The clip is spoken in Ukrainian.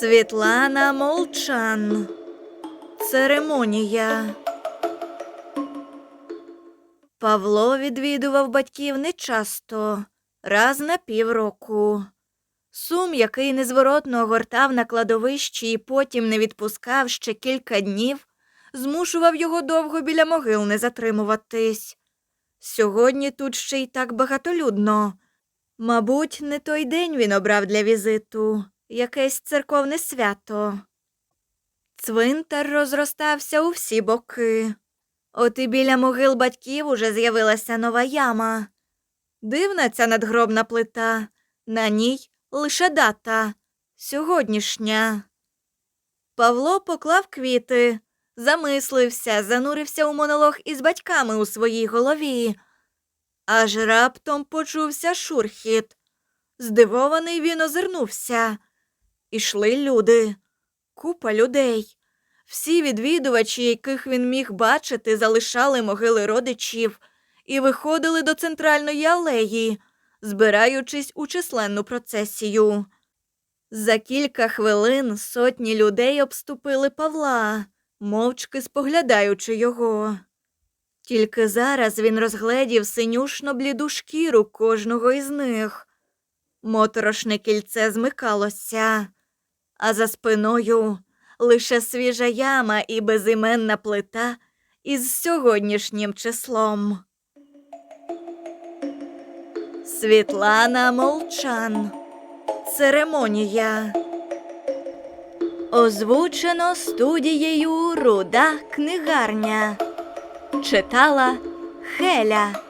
Світлана Молчан. Церемонія. Павло відвідував батьків нечасто, раз на півроку. Сум, який незворотно огортав на кладовищі і потім не відпускав ще кілька днів, змушував його довго біля могил не затримуватись. Сьогодні тут ще й так багатолюдно. Мабуть, не той день він обрав для візиту, якесь церковне свято. Цвинтар розростався у всі боки. От і біля могил батьків уже з'явилася нова яма. Дивна ця надгробна плита, на ній лише дата сьогоднішня. Павло поклав квіти, замислився, занурився у монолог із батьками у своїй голові. Аж раптом почувся шурхіт. Здивований він озирнувся. Ішли люди, купа людей. Всі відвідувачі, яких він міг бачити, залишали могили родичів і виходили до центральної алеї, збираючись у численну процесію. За кілька хвилин сотні людей обступили Павла, мовчки споглядаючи його. Тільки зараз він розгледів синюшно бліду шкіру кожного із них. Моторошне кільце змикалося, а за спиною лише свіжа яма і безіменна плита із сьогоднішнім числом. Світлана Молчан. Церемонія. Озвучено студією Руда книгарня. Читала Хеля.